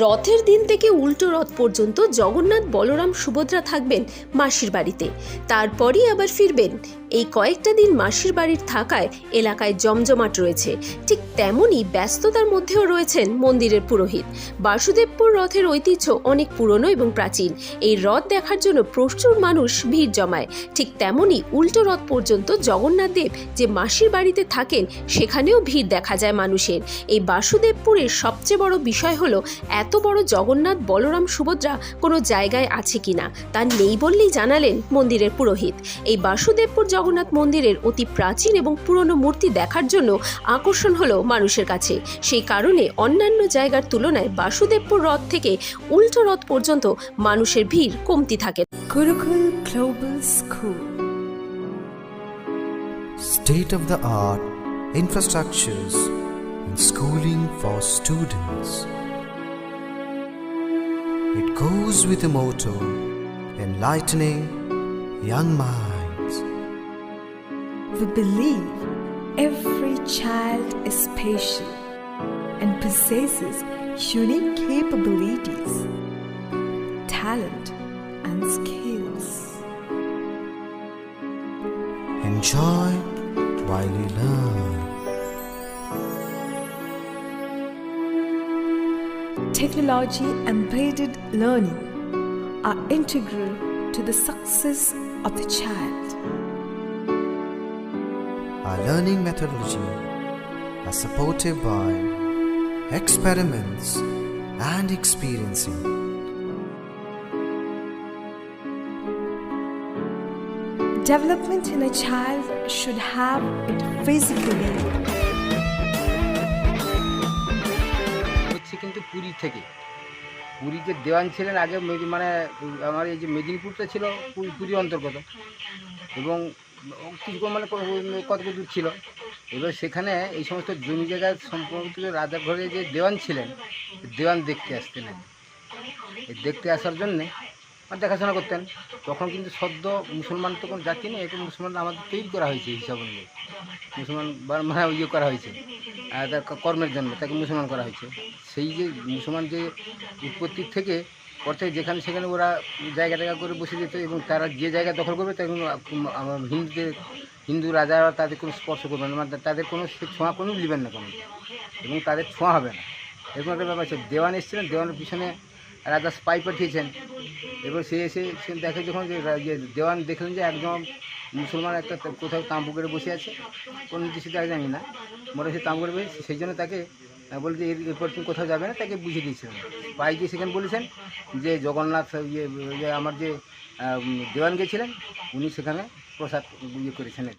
রথের দিন থেকে উল্টো রথ পর্যন্ত জগন্নাথ, বলরাম, সুভদ্রা থাকবেন মাসির বাড়িতে। তারপরই আবার ফিরবেন। এই কয়েকটা দিন মাসির বাড়ির থাকায় এলাকায় জমজমাট রয়েছে। ঠিক তেমনই ব্যস্ততার মধ্যেও রয়েছেন মন্দিরের পুরোহিত। বাসুদেবপুর রথের ঐতিহ্য অনেক পুরনো এবং প্রাচীন। এই রথ দেখার জন্য প্রচুর মানুষ ভিড় জমায়। ঠিক তেমনই উল্টো রথ পর্যন্ত জগন্নাথ দেব যে মাসির বাড়িতে থাকেন, সেখানেও ভিড় দেখা যায় মানুষের। এই বাসুদেবপুরের সবচেয়ে বড় বিষয় হলো বড় জগন্নাথ বলরাম সুভদ্রা কোনো জায়গায় আছে কিনা তা নেই বললেই জানালেন মন্দিরের পুরোহিত। এই বাসুদেবপুর জগন্নাথ মন্দিরের অতি প্রাচীন এবং পুরনো মূর্তি দেখার জন্য আকর্ষণ হলো মানুষের কাছে। সেই কারণে অন্যান্য জায়গার তুলনায় বাসুদেবপুর রথ থেকে উল্টো রথ পর্যন্ত মানুষের ভিড় কমতি থাকে। State of the art infrastructures and schooling for students. It goes with the motto enlightening young minds. We believe every child is special and possesses unique capabilities, talent, and skills. Enjoy while you learn. Technology embedded learning are integral to the success of the child. Our learning methodology are supported by experiments and experiencing. Development in a child should have it physically, থেকে। পুরীতে দেওয়ান ছিলেন আগে মানে আমার এই যে মেদিনীপুরটা ছিল পুরী পুরী অন্তর্গত এবং কিছু মানে কত দূর ছিল। এবার সেখানে এই সমস্ত জমি জায়গা সম্পর্কিত রাজার ঘরে যে দেওয়ান ছিলেন, দেওয়ান দেখতে আসতেন। দেখতে আসার জন্যে দেখাশোনা করতেন। তখন কিন্তু সদ্য মুসলমান তো কোনো জাতি নেই, এখন মুসলমান আমাদের তৈরি করা হয়েছে হিসাব অনুযায়ী। মুসলমান বা মানে ইয়ে করা হয়েছে তার কর্মের জন্য তাকে মুসলমান করা হয়েছে। সেই যে মুসলমান যে উৎপত্তি থেকে, অর্থাৎ যেখানে সেখানে ওরা জায়গা টায়গা করে বসে যেত এবং তারা যে জায়গা দখল করবে, তখন হিন্দুদের, হিন্দু রাজারা তাদের কোনো স্পর্শ করবে না মানে তাদের কোনো ছোঁয়া কোনো নেবেন না কোনো। এবং তাদের ছোঁয়া হবে না। এরকম একটা ব্যাপার আছে। দেওয়ান এসেছিলেন, দেওয়ানের পিছনে রাজা স্পাই পাঠিয়েছেন। এবার সে এসে সে দেখে যখন যে দেওয়ান দেখলেন যে একদম মুসলমান একটা কোথাও তাঁবু করে বসে আছে, কোন তাকে জানি না। মনে সে তাঁবু করে বসে সেই জন্য তাকে বলে যে এর- এরপর তুমি কোথাও যাবে না, তাকে বুঝিয়ে দিয়েছিলেন স্পাই গিয়ে সেখানে বলেছেন যে জগন্নাথ ইয়ে আমার যে দেওয়ান গেছিলেন, উনি সেখানে প্রসাদ ইয়ে করেছেন